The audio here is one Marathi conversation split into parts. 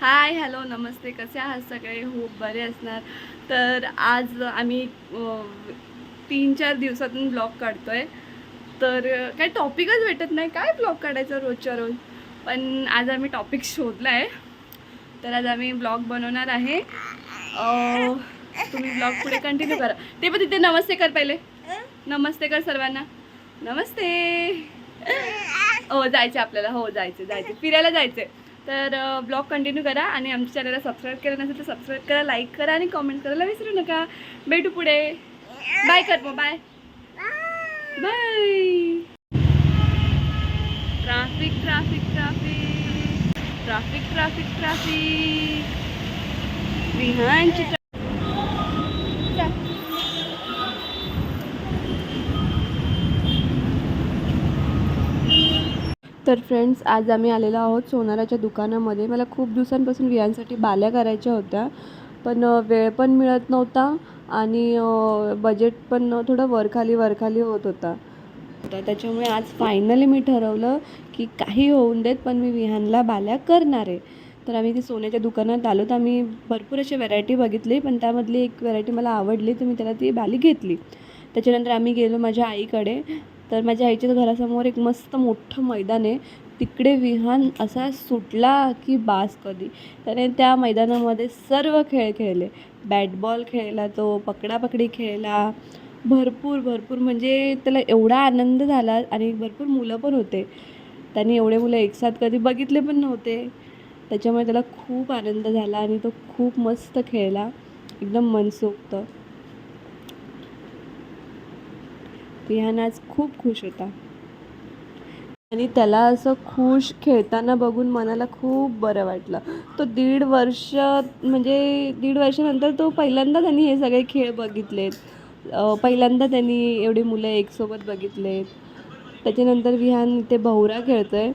हाय हॅलो नमस्ते. कसे आहात सगळे? हो बरे असणार. तर आज आम्ही तीन चार दिवसातून ब्लॉग काढतो आहे तर काही टॉपिकच भेटत नाही. काय ब्लॉग काढायचं रोजच्या रोज पण आज आम्ही टॉपिक शोधला आहे तर आज आम्ही ब्लॉग बनवणार आहे. तुम्ही ब्लॉग पुढे कंटिन्यू करा. ते पण तिथे नमस्ते कर पहिले. नमस्ते कर सर्वांना. नमस्ते. हो जायचं आपल्याला. हो जायचं जायचं. फिरायला जायचं. तर ब्लॉग कंटिन्यू करा आणि आमच्या चॅनलला सबस्क्राईब केलं नसेल तर सबस्क्राईब करा लाईक करा आणि कमेंट करायला विसरू नका. भेटू पुढे. बाय कर मग bye. Bye. Traffic traffic traffic. Traffic traffic traffic. विहानची तर फ्रेंड्स आज आम्ही आलेलो आहोत सोनाराच्या दुकानामध्ये. मला खूप दिवसांपासून वियांसाठी बाल्या करायच्या होत्या पण वेळ पण मिळत नव्हता आणि बजेट पण थोडं वरखाली वरखाली होत होता. तर त्याच्यामुळे आज फायनली मी ठरवलं की काही होऊन देत पण मी विहानला बाल्या करणार आहे. तर आम्ही ती सोन्याच्या दुकानात आलो तर आम्ही भरपूर अशी व्हरायटी बघितली पण त्यामधली एक व्हरायटी मला आवडली तर मी त्याला ती बाली घेतली. त्याच्यानंतर आम्ही गेलो माझ्या आईकडे. तर माझ्या आईच्या घरासमोर एक मस्त मोठं मैदान आहे. तिकडे विहान असा सुटला की बास कधी. त्याने त्या मैदानामध्ये सर्व खेळ खेळले. बॅट बॉल खेळला तो पकडापकडी खेळला. भरपूर भरपूर म्हणजे त्याला एवढा आनंद झाला आणि भरपूर मुलं पण होते. त्यांनी एवढे मुलं एकसाथ कधी बघितले पण नव्हते. त्याच्यामुळे त्याला खूप आनंद झाला आणि तो खूप मस्त खेळला. एकदम मनसोक्त. विहान आज खूप खुश होता. आणि त्याला असं खुश खेळताना बघून मनाला खूप बरं वाटलं. तो दीड वर्ष म्हणजे दीड वर्षानंतर तो पहिल्यांदा त्यांनी हे सगळे खेळ बघितलेत. पहिल्यांदा त्यांनी एवढी मुलं एकसोबत बघितलेत. त्याच्यानंतर विहान इथे भवरा खेळतोय.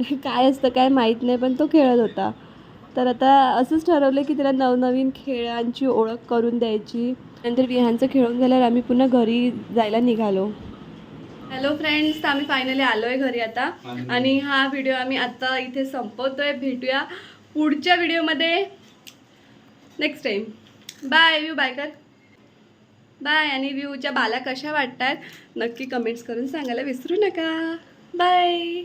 काय असतं काय माहीत नाही पण तो खेळत होता. तर आता असंच ठरवलं की त्याला नवनवीन खेळांची ओळख करून द्यायची. नंतर विहानचं खेळून झाल्यावर आम्ही पुन्हा घरी जायला निघालो. हॅलो फ्रेंड्स आम्ही फायनली आलो आहे घरी आता. आणि हा व्हिडिओ आम्ही आता इथे संपवतोय. भेटूया पुढच्या व्हिडिओमध्ये next time bye Vihu bye कर. बाय आणि व्ह्यूच्या बाला कशा वाटतात? नक्की कमेंट्स करून सांगायला विसरू नका. बाय